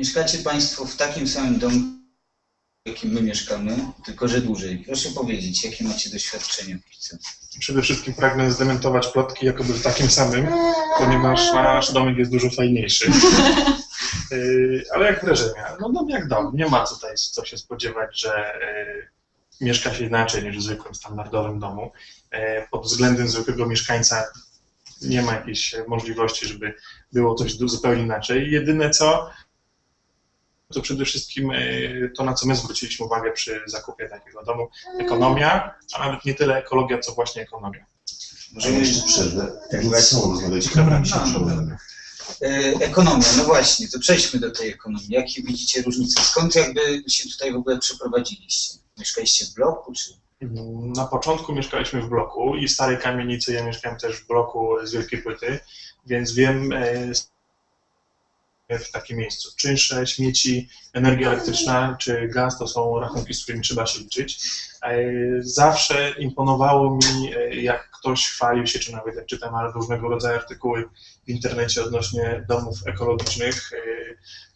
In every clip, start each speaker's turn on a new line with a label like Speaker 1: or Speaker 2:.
Speaker 1: Mieszkacie Państwo w takim samym domu, w jakim my mieszkamy, tylko że dłużej. Proszę powiedzieć, jakie macie doświadczenia póki co?
Speaker 2: Przede wszystkim pragnę zdementować plotki, jakoby w takim samym, ponieważ nasz domek jest dużo fajniejszy. Yy, Ale jak wrażenia? No dom jak dom. Nie ma tutaj co się spodziewać, że yy, mieszka się inaczej niż w zwykłym, standardowym domu. Yy, Pod względem zwykłego mieszkańca nie ma jakiejś możliwości, żeby było coś zupełnie inaczej. Jedyne co, to przede wszystkim yy, to, na co my zwróciliśmy uwagę przy zakupie takiego domu, ekonomia, a nawet nie tyle ekologia, co właśnie ekonomia.
Speaker 1: Możemy
Speaker 3: jeszcze przerwę.
Speaker 1: Tak,
Speaker 3: Tak,
Speaker 1: właśnie.
Speaker 3: są rozmawiać, dobra,
Speaker 1: No, no. E, Ekonomia, no właśnie, to przejdźmy do tej ekonomii. Jakie widzicie różnice? Skąd jakby się tutaj w ogóle przeprowadziliście? Mieszkaliście w bloku, czy?
Speaker 2: Na początku mieszkaliśmy w bloku i w starej kamienicy, ja mieszkałem też w bloku z Wielkiej Płyty, więc wiem e, w takim miejscu. Czynsze, śmieci, energia elektryczna czy gaz to są rachunki, z którymi trzeba się liczyć. E, Zawsze imponowało mi, e, jak ktoś chwalił się, czy nawet jak czytam różnego rodzaju artykuły w internecie odnośnie domów ekologicznych, e,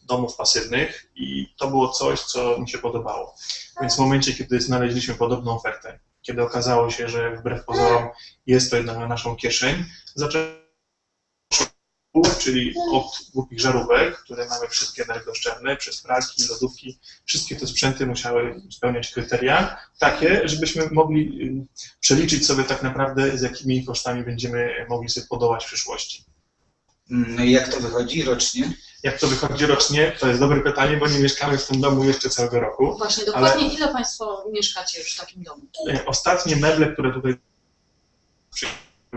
Speaker 2: domów pasywnych i to było coś, co mi się podobało. Więc w momencie, kiedy znaleźliśmy podobną ofertę, kiedy okazało się, że wbrew pozorom jest to jednak na naszą kieszeń, zaczęliśmy czyli od głupich żarówek, które mamy wszystkie energooszczędne, przez pralki, lodówki, wszystkie te sprzęty musiały spełniać kryteria takie, żebyśmy mogli y, przeliczyć sobie tak naprawdę, z jakimi kosztami będziemy mogli sobie podołać w przyszłości.
Speaker 1: No i jak to wychodzi rocznie?
Speaker 2: Jak to wychodzi rocznie, to jest dobre pytanie, bo nie mieszkamy w tym domu jeszcze całego roku.
Speaker 4: Właśnie, dokładnie ile Państwo mieszkacie już w takim domu?
Speaker 2: E, Ostatnie meble, które tutaj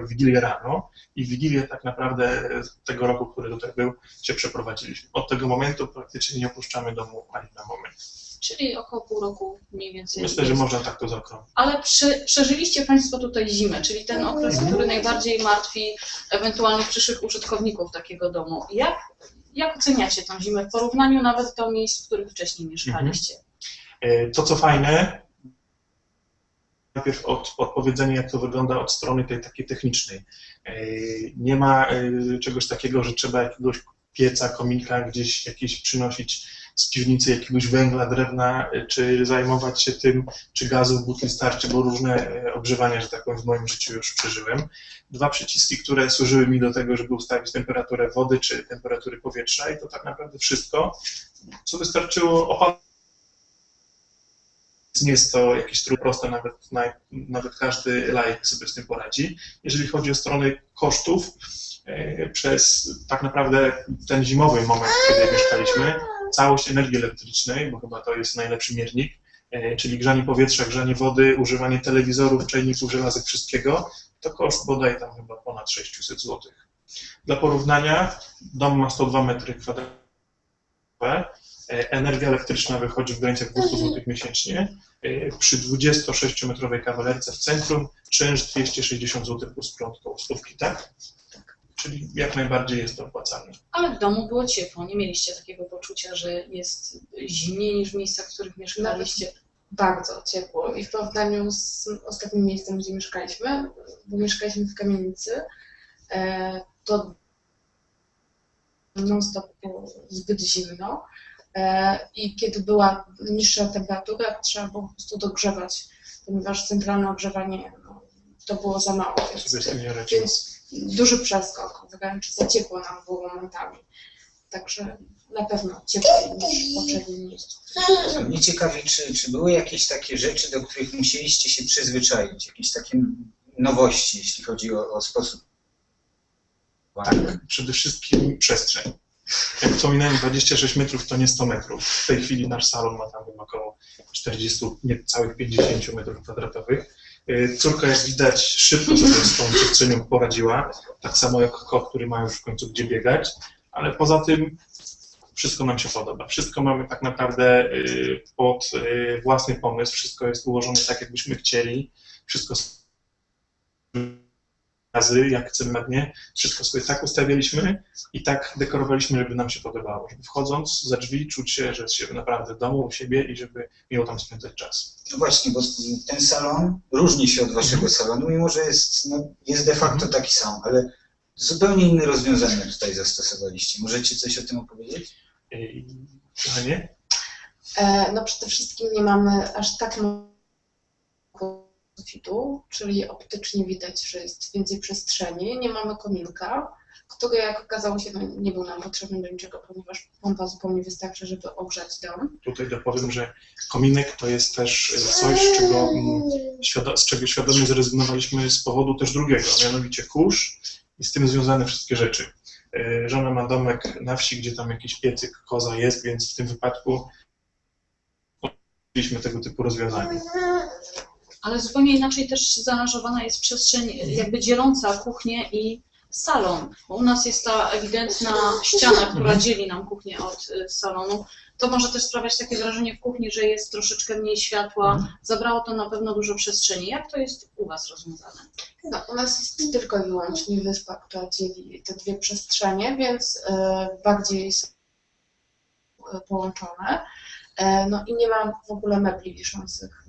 Speaker 2: w Wigilię rano i w Wigilię tak naprawdę tego roku, który tutaj był, się przeprowadziliśmy. Od tego momentu praktycznie nie opuszczamy domu ani na moment.
Speaker 4: Czyli około pół roku mniej więcej.
Speaker 2: Myślę, że można tak to zaokrąglić.
Speaker 4: Ale przy, przeżyliście Państwo tutaj zimę, czyli ten okres, który najbardziej martwi ewentualnych przyszłych użytkowników takiego domu. Jak, jak oceniacie tę zimę w porównaniu nawet do miejsc, w których wcześniej mieszkaliście?
Speaker 2: E, To co fajne, najpierw od, odpowiedzenie, jak to wygląda od strony tej takiej technicznej. E, Nie ma e, czegoś takiego, że trzeba jakiegoś pieca, kominka gdzieś jakieś przynosić z piwnicy jakiegoś węgla, drewna, e, czy zajmować się tym, czy gazu w butli starczy, bo różne ogrzewania, że tak powiem, w moim życiu już przeżyłem. Dwa przyciski, które służyły mi do tego, żeby ustawić temperaturę wody, czy temperatury powietrza i to tak naprawdę wszystko, co wystarczyło opanować nie jest to jakieś trudne, proste, nawet, nawet każdy laik sobie z tym poradzi. Jeżeli chodzi o stronę kosztów, e, przez tak naprawdę ten zimowy moment, kiedy mieszkaliśmy, całość energii elektrycznej, bo chyba to jest najlepszy miernik, e, czyli grzanie powietrza, grzanie wody, używanie telewizorów, czajników, żelazek, wszystkiego, to koszt bodaj tam chyba ponad 600 zł. Dla porównania, dom ma 102 metry kwadratowe, energia elektryczna wychodzi w granicach 200 zł miesięcznie, e, przy 26-metrowej kawalerce w centrum czynsz 260 zł plus prąd koło stówki, tak? Czyli jak najbardziej jest to opłacalne.
Speaker 4: Ale w domu było ciepło, nie mieliście takiego poczucia, że jest zimniej niż w miejscach, w których mieszkaliście.
Speaker 5: bardzo ciepło i w porównaniu z ostatnim miejscem, gdzie mieszkaliśmy, bo mieszkaliśmy w kamienicy, e, to non-stop było zbyt zimno e, i kiedy była niższa temperatura, trzeba było po prostu dogrzewać, ponieważ centralne ogrzewanie no, to było za mało, więc, więc duży przeskok, wręcz za ciepło nam było momentami. Także na pewno cieplej niż w poprzednim miejscu.
Speaker 1: Mnie ciekawi, czy, czy były jakieś takie rzeczy, do których musieliście się przyzwyczaić, jakieś takie nowości, jeśli chodzi o, o sposób.
Speaker 2: Tak, przede wszystkim przestrzeń. Jak wspominałem, 26 metrów to nie 100 metrów. W tej chwili nasz salon ma tam około 40, niecałych 50 metrów kwadratowych. Yy, Córka, jak widać, szybko sobie z tą przestrzenią poradziła, tak samo jak kot, który ma już w końcu gdzie biegać, ale poza tym wszystko nam się podoba. Wszystko mamy tak naprawdę yy, pod yy, własny pomysł, wszystko jest ułożone tak, jakbyśmy chcieli, wszystko razy, jak chcemy ładnie, wszystko sobie tak ustawialiśmy i tak dekorowaliśmy, żeby nam się podobało, żeby wchodząc za drzwi czuć się, że jest się naprawdę w domu, u siebie i żeby miło tam spędzać czas.
Speaker 1: No właśnie, bo ten salon różni się od waszego salonu, mimo że jest, no, jest de facto taki sam, ale zupełnie inne rozwiązania tutaj zastosowaliście. Możecie coś o tym opowiedzieć?
Speaker 2: Kochanie?
Speaker 5: E, No przede wszystkim nie mamy aż tak sufitu, czyli optycznie widać, że jest więcej przestrzeni. Nie mamy kominka, który jak okazało się no, nie był nam potrzebny do niczego, ponieważ pompa zupełnie wystarczy, żeby ogrzać dom.
Speaker 2: Tutaj dopowiem, że kominek to jest też y, coś, czego, mm, z czego świadomie zrezygnowaliśmy z powodu też drugiego, mianowicie kurz i z tym związane wszystkie rzeczy. Y, Żona ma domek na wsi, gdzie tam jakiś piecyk, koza jest, więc w tym wypadku mieliśmy tego typu rozwiązanie.
Speaker 4: Ale zupełnie inaczej też zaaranżowana jest przestrzeń jakby dzieląca kuchnię i salon. Bo u nas jest ta ewidentna ściana, która dzieli nam kuchnię od y, salonu. To może też sprawiać takie wrażenie w kuchni, że jest troszeczkę mniej światła. Zabrało to na pewno dużo przestrzeni. Jak to jest u Was rozwiązane?
Speaker 5: No, u nas jest tylko i wyłącznie wyspa, która dzieli te dwie przestrzenie, więc e, bardziej są e, połączone. E, no i nie ma w ogóle mebli wiszących,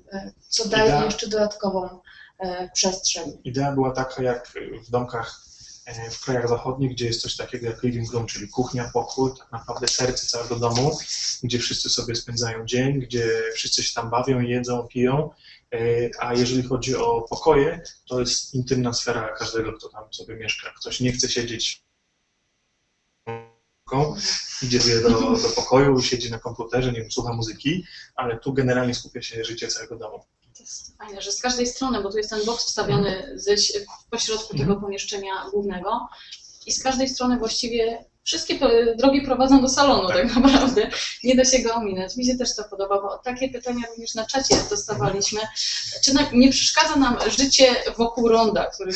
Speaker 5: co daje
Speaker 2: Idea-
Speaker 5: jeszcze dodatkową e, przestrzeń.
Speaker 2: Idea była taka jak w domkach e, w krajach zachodnich, gdzie jest coś takiego jak living room, czyli kuchnia, pokój, tak naprawdę serce całego domu, gdzie wszyscy sobie spędzają dzień, gdzie wszyscy się tam bawią, jedzą, piją. E, A jeżeli chodzi o pokoje, to jest intymna sfera każdego, kto tam sobie mieszka. Ktoś nie chce siedzieć idzie sobie do, do pokoju, siedzi na komputerze, nie wiem, słucha muzyki, ale tu generalnie skupia się życie całego domu.
Speaker 4: To jest fajne, że z każdej strony, bo tu jest ten boks wstawiony ze, w pośrodku tego pomieszczenia głównego i z każdej strony właściwie wszystkie drogi prowadzą do salonu tak, naprawdę. Nie da się go ominąć. Mi się też to podoba, bo takie pytania również na czacie dostawaliśmy. Czy na, nie przeszkadza nam życie wokół ronda, który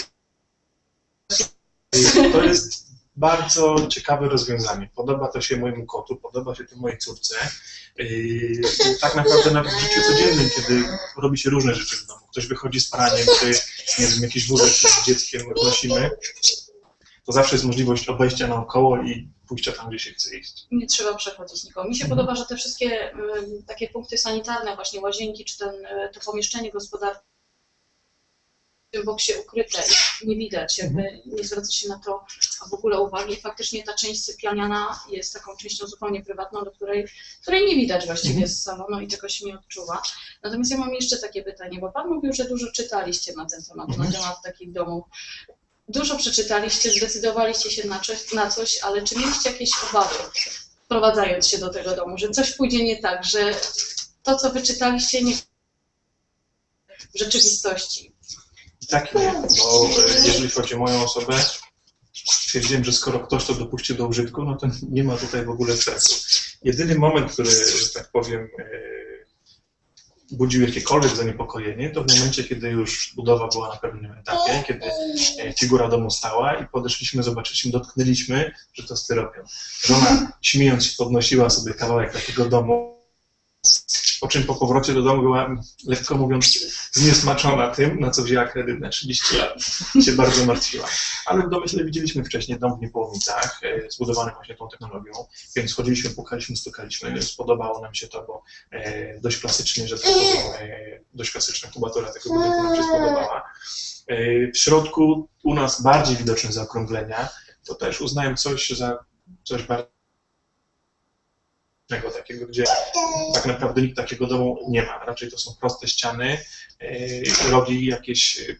Speaker 2: To jest bardzo ciekawe rozwiązanie. Podoba to się mojemu kotu, podoba się to mojej córce. Tak naprawdę nawet w życiu codziennym, kiedy robi się różne rzeczy w domu. Ktoś wychodzi z praniem, czy nie wiem, jakiś wózek z dzieckiem wnosimy, to zawsze jest możliwość obejścia naokoło i pójścia tam, gdzie się chce iść.
Speaker 4: nie trzeba przechodzić nikogo. Mi się
Speaker 2: Mhm.
Speaker 4: podoba, że te wszystkie takie punkty sanitarne, właśnie łazienki, czy ten, y, to pomieszczenie gospodarcze w tym boksie ukryte i nie widać, jakby nie zwraca się na to w ogóle uwagi. Faktycznie ta część sypialniana jest taką częścią zupełnie prywatną, do której, której nie widać właściwie z salonu i tego się nie odczuwa. Natomiast ja mam jeszcze takie pytanie, bo Pan mówił, że dużo czytaliście na ten temat, na
Speaker 2: Mhm.
Speaker 4: temat takich domów. Dużo przeczytaliście, zdecydowaliście się na coś, na coś, ale czy mieliście jakieś obawy, wprowadzając się do tego domu, że coś pójdzie nie tak, że to, co wyczytaliście, nie w rzeczywistości.
Speaker 2: I tak nie, bo e, jeżeli chodzi o moją osobę, stwierdziłem, że skoro ktoś to dopuścił do użytku, no to nie ma tutaj w ogóle sensu. Jedyny moment, który, że tak powiem, e, budził jakiekolwiek zaniepokojenie, to w momencie, kiedy już budowa była na pewnym etapie, kiedy e, figura domu stała i podeszliśmy, zobaczyliśmy, dotknęliśmy, że to styropian. Żona śmiejąc się podnosiła sobie kawałek takiego domu, po czym po powrocie do domu była, lekko mówiąc, zniesmaczona tym, na co wzięła kredyt na 30 lat. Się bardzo martwiła. Ale w domyśle widzieliśmy wcześniej dom w Niepołomicach, e, zbudowany właśnie tą technologią, więc chodziliśmy, pukaliśmy, stukaliśmy. Spodobało nam się to, bo e, dość klasycznie, że tak powiem, dość klasyczna kubatura tego budynku nam się spodobała. E, w środku u nas bardziej widoczne zaokrąglenia, to też uznałem coś za coś bardziej takiego, gdzie tak naprawdę nikt takiego domu nie ma. Raczej to są proste ściany, yy, rogi, jakieś yy,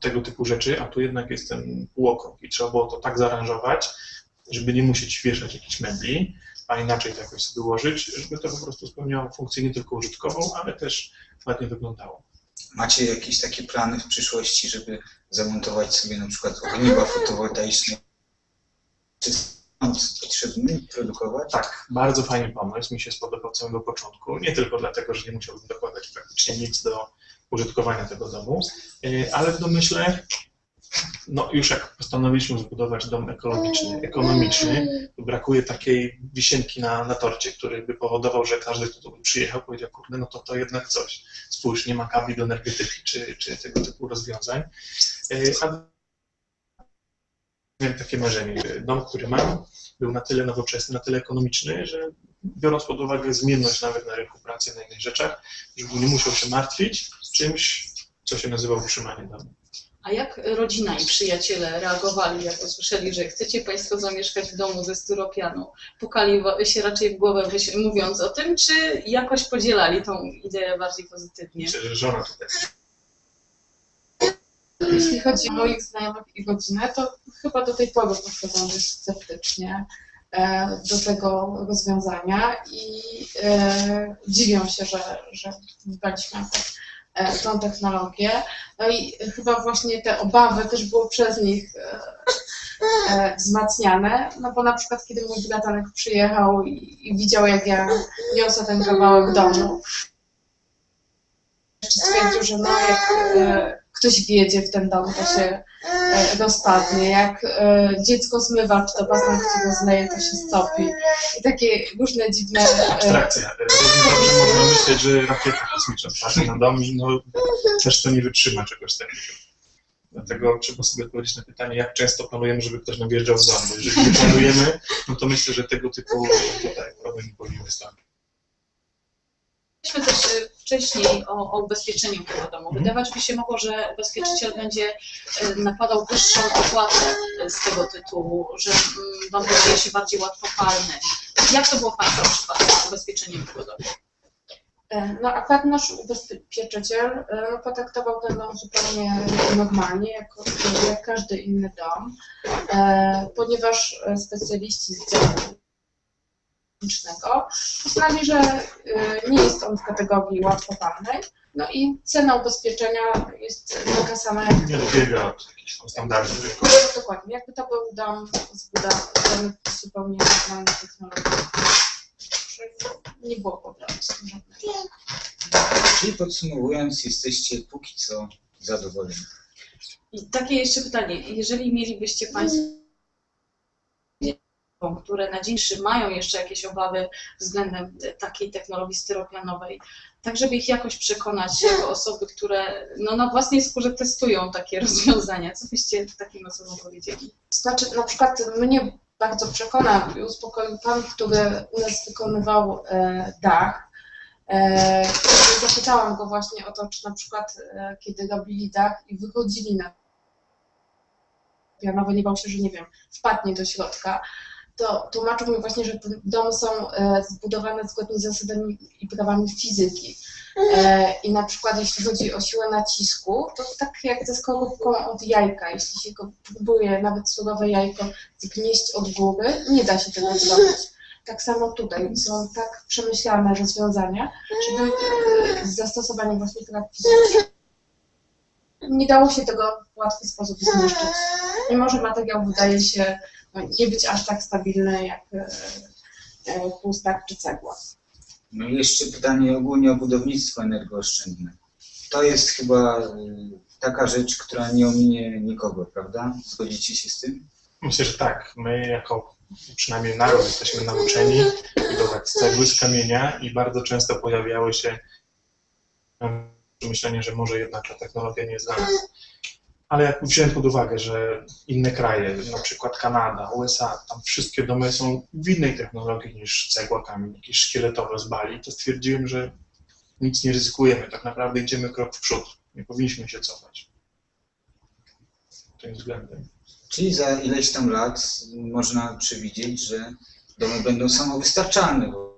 Speaker 2: tego typu rzeczy, a tu jednak jest ten półokrąg i trzeba było to tak zaaranżować, żeby nie musieć wieszać jakichś mebli, a inaczej to jakoś sobie ułożyć, żeby to po prostu spełniało funkcję nie tylko użytkową, ale też ładnie wyglądało.
Speaker 1: Macie jakieś takie plany w przyszłości, żeby zamontować sobie na przykład ogniwa fotowoltaiczne? Czy produkować?
Speaker 2: Tak, bardzo fajny pomysł, mi się spodobał od samego początku, nie tylko dlatego, że nie musiałbym dokładać praktycznie nic do użytkowania tego domu, yy, ale w domyśle, no już jak postanowiliśmy zbudować dom ekologiczny, ekonomiczny, to brakuje takiej wisienki na, na torcie, który by powodował, że każdy, kto tu przyjechał, powiedział, kurde, no to to jednak coś. Spójrz, nie ma kabli do energetyki, czy, czy tego typu rozwiązań. Yy, A miałem takie marzenie. Dom, który mam, był na tyle nowoczesny, na tyle ekonomiczny, że biorąc pod uwagę zmienność nawet na rynku pracy, na innych rzeczach, żeby nie musiał się martwić z czymś, co się nazywa utrzymanie domu.
Speaker 4: A jak rodzina i przyjaciele reagowali, jak usłyszeli, że chcecie Państwo zamieszkać w domu ze styropianu? Pukali się raczej w głowę mówiąc o tym, czy jakoś podzielali tą ideę bardziej pozytywnie?
Speaker 2: Myślę, że żona tutaj.
Speaker 5: Jeśli chodzi o moich znajomych i rodzinę, to chyba do tej pory podchodzą dość sceptycznie e, do tego rozwiązania i e, dziwią się, że, że wybraliśmy e, tą technologię. No i chyba właśnie te obawy też były przez nich wzmacniane, no bo na przykład kiedy mój bratanek przyjechał i, i widział jak ja niosę ten kawałek domu, jeszcze stwierdził, że no jak ktoś wjedzie w ten dom, to się e, rozpadnie. Jak e, dziecko zmywacz, to paznokcie go zleje, to się stopi. I takie różne dziwne... E,
Speaker 2: Abstrakcja. Dobrze można myśleć, że rakieta kosmiczna wpadnie na dom i no, też to nie wytrzyma czegoś takiego. Dlatego trzeba sobie odpowiedzieć na pytanie, jak często planujemy, żeby ktoś nam wjeżdżał w dom. Bo jeżeli nie planujemy, no to myślę, że tego typu tutaj problem nie powinien wystąpić.
Speaker 4: Mówiliśmy też y, wcześniej o, o ubezpieczeniu tego domu. Wydawać by się mogło, że ubezpieczyciel będzie y, nakładał wyższą opłatę z tego tytułu, że mm, dom wydaje się bardziej łatwopalny. Jak to było w Państwa przypadku z ubezpieczeniem tego domu?
Speaker 5: E, No akurat nasz ubezpieczyciel e, potraktował ten dom zupełnie normalnie, jako, jak każdy inny dom, e, ponieważ e, specjaliści z działu technicznego uznali, że e, nie jest on w kategorii łatwopalnej, no i cena ubezpieczenia jest taka sama jak
Speaker 2: Nie dobiega od jakichś tam standardów rynkowych.
Speaker 5: No, dokładnie, jakby to był dom zbudowany w zupełnie normalnej technologii. Nie było problemu z tym żadnego.
Speaker 1: Czyli podsumowując, jesteście póki co zadowoleni.
Speaker 4: I takie jeszcze pytanie. Jeżeli mielibyście Państwo, które na dzisiejszy mają jeszcze jakieś obawy względem takiej technologii styropianowej, tak żeby ich jakoś przekonać jako osoby, które no, na własnej skórze testują takie rozwiązania, co byście takim osobom powiedzieli?
Speaker 5: Znaczy, na przykład mnie bardzo przekonał i uspokoił pan, który u nas wykonywał e, dach. E, zapytałam go właśnie o to, czy na przykład e, kiedy robili dach i wychodzili na pianowe, nie bał się, że nie wiem, wpadnie do środka, to tłumaczył mi właśnie, że domy są e, zbudowane zgodnie z zasadami i prawami fizyki. E, I na przykład jeśli chodzi o siłę nacisku, to tak jak ze skorupką od jajka, jeśli się go próbuje nawet surowe jajko zgnieść od góry, nie da się tego zrobić. Tak samo tutaj są tak przemyślane rozwiązania, żeby e, z zastosowaniem właśnie praw fizycznych nie dało się tego w łatwy sposób zniszczyć. Mimo, że materiał wydaje się nie być aż tak stabilny jak e, e, pustak czy cegła.
Speaker 1: No i jeszcze pytanie ogólnie o budownictwo energooszczędne. To jest chyba y, taka rzecz, która nie ominie nikogo, prawda? Zgodzicie się z tym?
Speaker 2: Myślę, że tak. My jako przynajmniej naród jesteśmy nauczeni budować cegły z kamienia i bardzo często pojawiały się myślenie, że może jednak ta technologia nie jest dla nas. Ale jak wziąłem pod uwagę, że inne kraje, na przykład Kanada, USA, tam wszystkie domy są w innej technologii niż cegła, kamień, jakieś szkieletowe z Bali, to stwierdziłem, że nic nie ryzykujemy. Tak naprawdę idziemy krok w przód. Nie powinniśmy się cofać. Tym względem.
Speaker 1: Czyli za ileś tam lat można przewidzieć, że domy będą samowystarczalne, bo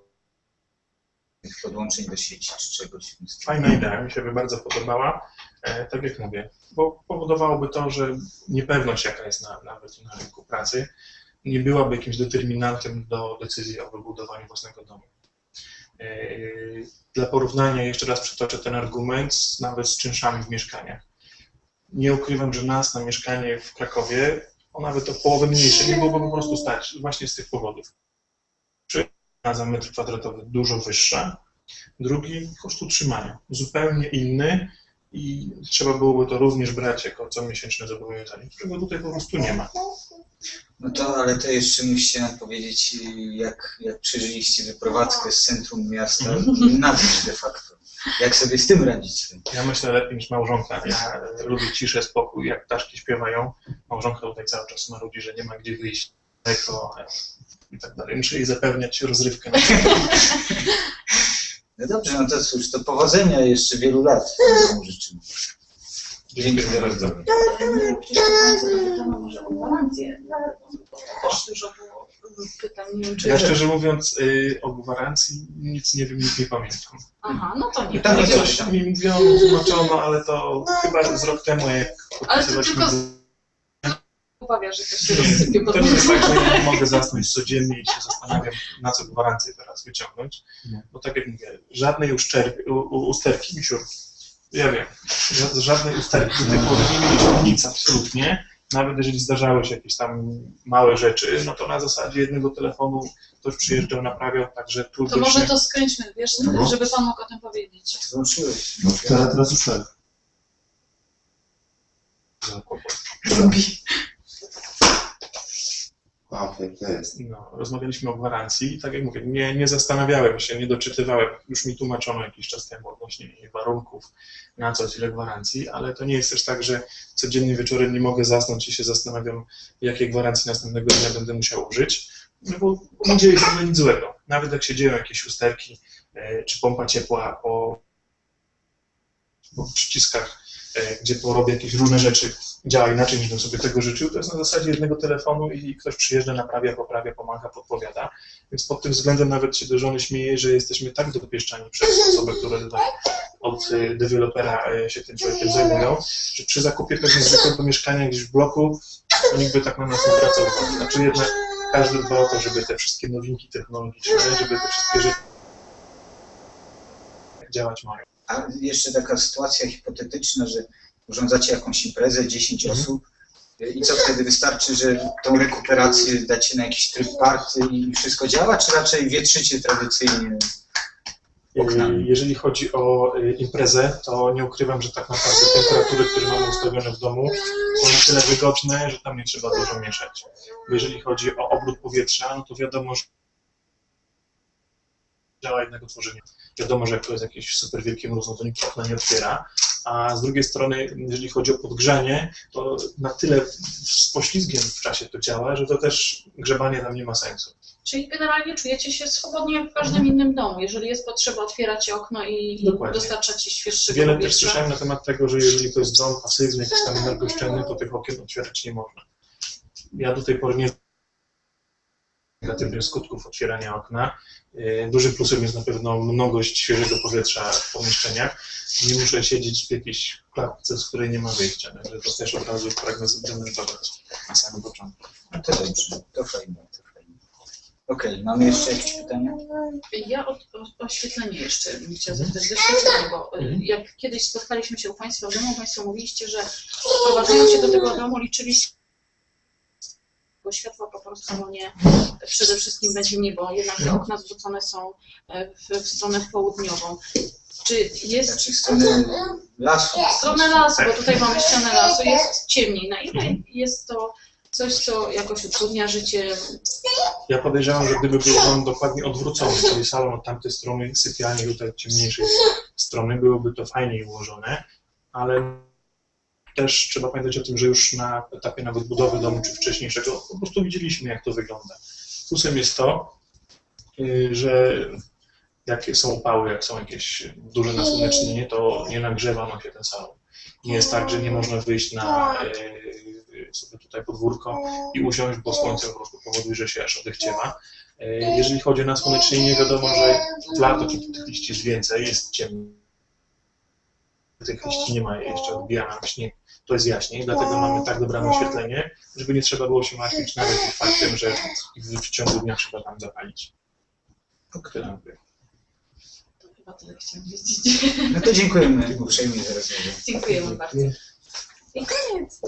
Speaker 1: podłączeń do sieci czy czegoś.
Speaker 2: Fajna idea, mi się by bardzo podobała. E, tak jak mówię, bo powodowałoby to, że niepewność, jaka jest na, nawet na rynku pracy, nie byłaby jakimś determinantem do decyzji o wybudowaniu własnego domu. E, Dla porównania jeszcze raz przytoczę ten argument nawet z czynszami w mieszkaniach. Nie ukrywam, że nas na mieszkanie w Krakowie, o nawet o połowę mniejsze, nie byłoby po prostu stać właśnie z tych powodów. Przy za metr kwadratowy dużo wyższa, drugi koszt utrzymania, zupełnie inny i trzeba byłoby to również brać jako comiesięczne zobowiązanie, którego tutaj po prostu nie ma.
Speaker 1: No to, ale to jeszcze musicie nam powiedzieć, jak, jak przeżyliście wyprowadzkę z centrum miasta na wieś de facto. Jak sobie z tym radzicie?
Speaker 2: Ja myślę lepiej niż małżonka. Ja e, lubię ciszę, spokój, jak ptaszki śpiewają. Małżonka tutaj cały czas ma ludzi, że nie ma gdzie wyjść daleko e, i tak dalej. Muszę jej zapewniać rozrywkę.
Speaker 1: No dobrze, no to cóż, to powodzenia jeszcze wielu lat. temu życzymy. Dzięki
Speaker 2: Dziękuję
Speaker 1: bardzo.
Speaker 2: bardzo.
Speaker 4: Jeszcze Państwa zapytano może o gwarancję. Też dużo było pytań. Nie wiem, czy...
Speaker 2: Ja szczerze mówiąc y, o gwarancji nic nie wiem, nic nie pamiętam.
Speaker 4: Aha, no to nie.
Speaker 1: Tam
Speaker 2: coś mi mówiono, tłumaczono, ale to chyba z rok temu, jak
Speaker 4: Ale to tylko Obawia, że to się rozsypie.
Speaker 2: To nie jest tak, że ja nie mogę zasnąć codziennie i się zastanawiam, na co gwarancję teraz wyciągnąć.
Speaker 1: Nie.
Speaker 2: Bo tak jak mówię, żadnej uszczer- u, u, usterki, misiu, ja wiem, ża- żadnej usterki do tej pory nie mieliśmy nic absolutnie. Nawet jeżeli zdarzały się jakieś tam małe rzeczy, no to na zasadzie jednego telefonu ktoś przyjeżdżał, naprawiał, także
Speaker 4: To
Speaker 2: trudno
Speaker 4: może
Speaker 2: się...
Speaker 4: to skręćmy, wiesz,
Speaker 3: No.
Speaker 4: żeby Pan mógł o tym powiedzieć.
Speaker 1: Włączyłeś.
Speaker 3: No teraz, teraz już tak. Jest.
Speaker 2: No, rozmawialiśmy o gwarancji i tak jak mówię, nie, nie zastanawiałem się, nie doczytywałem. Już mi tłumaczono jakiś czas temu odnośnie warunków, na co ile gwarancji, ale to nie jest też tak, że codziennie wieczorem nie mogę zasnąć i się zastanawiam, jakiej gwarancji następnego dnia będę musiał użyć, no bo nie dzieje się nic złego. Nawet jak się dzieją jakieś usterki e, czy pompa ciepła po, po przyciskach, e, gdzie porobię jakieś różne rzeczy, działa inaczej niż bym sobie tego życzył, to jest na zasadzie jednego telefonu i ktoś przyjeżdża, naprawia, poprawia, pomaga, podpowiada. Więc pod tym względem nawet się do żony śmieje, że jesteśmy tak dopieszczani przez osoby, które tutaj od y, dewelopera y, się tym projektem zajmują, że przy zakupie pewnie zwykłego mieszkania gdzieś w bloku nikt by tak na nas nie pracował. Znaczy jednak każdy dba o to, żeby te wszystkie nowinki technologiczne, żeby te wszystkie rzeczy działać mają.
Speaker 1: A jeszcze taka sytuacja hipotetyczna, że urządzacie jakąś imprezę, 10
Speaker 2: Mhm.
Speaker 1: osób i co wtedy wystarczy, że tą rekuperację dacie na jakiś tryb party i wszystko działa, czy raczej wietrzycie tradycyjnie? Oknami.
Speaker 2: Y, Jeżeli chodzi o y, imprezę, to nie ukrywam, że tak naprawdę temperatury, które mamy ustawione w domu, są na tyle wygodne, że tam nie trzeba dużo mieszać. Jeżeli chodzi o obrót powietrza, no to wiadomo, że działa jednak otworzenie. Wiadomo, że jak to jest jakieś super wielkie mróz, to nikt okna nie otwiera. A z drugiej strony, jeżeli chodzi o podgrzanie, to na tyle z poślizgiem w czasie to działa, że to też grzebanie tam nie ma sensu.
Speaker 4: Czyli generalnie czujecie się swobodnie jak w każdym innym domu. Jeżeli jest potrzeba, otwieracie okno i,
Speaker 2: Dokładnie.
Speaker 4: dostarczacie świeższego
Speaker 2: Wiele też
Speaker 4: powietrza.
Speaker 2: słyszałem na temat tego, że jeżeli to jest dom pasywny, jakiś tam energooszczędny, to tych okien otwierać nie można. Ja do tej pory nie negatywnych skutków otwierania okna. Yy, Dużym plusem jest na pewno mnogość świeżego powietrza w pomieszczeniach. Nie muszę siedzieć w jakiejś klatce, z której nie ma wyjścia, także to też od razu pragnę zadementować na samym początku.
Speaker 1: No to dobrze, to fajnie, to fajnie. Okej, mamy jeszcze jakieś pytania?
Speaker 4: Ja o, o oświetlenie jeszcze bym chciała zapytać, doświetlenie, bo y,
Speaker 2: Mhm.
Speaker 4: jak kiedyś spotkaliśmy się u Państwa w domu, Państwo mówiliście, że wprowadzając się do tego domu liczyliście bo światła po prostu no nie, przede wszystkim będzie mniej, bo jednak te okna zwrócone są e, w, w stronę południową. Czy jest
Speaker 1: Znaczy w stronę lasu.
Speaker 4: w stronę lasu, bo tutaj mamy ścianę lasu, jest ciemniej. Na ile jest to coś, co jakoś utrudnia życie?
Speaker 2: Ja podejrzewam, że gdyby był on dokładnie odwrócony, czyli salon od tamtej strony, sypialnie tutaj ciemniejszej strony, byłoby to fajniej ułożone, ale też trzeba pamiętać o tym, że już na etapie nawet budowy domu czy wcześniejszego po prostu widzieliśmy, jak to wygląda. Plusem jest to, y, że jak są upały, jak są jakieś duże nasłonecznienie, to nie nagrzewa nam się ten salon. Nie jest tak, że nie można wyjść na y, sobie tutaj podwórko i usiąść, bo słońce po prostu powoduje, że się aż odechciewa. Jeżeli chodzi o nasłonecznienie, wiadomo, że w lato, kiedy tych liści jest więcej, jest ciemniej. Tych liści nie ma, jeszcze odbija nam śnieg, to jest jaśniej, dlatego mamy tak dobrane oświetlenie, żeby nie trzeba było się martwić nawet tym faktem, że w, w ciągu dnia trzeba tam zapalić. Tyle mówię.
Speaker 4: To chyba tyle chciałam wiedzieć.
Speaker 1: No to dziękujemy uprzejmie za rozmowę.
Speaker 4: Dziękujemy bardzo. I koniec.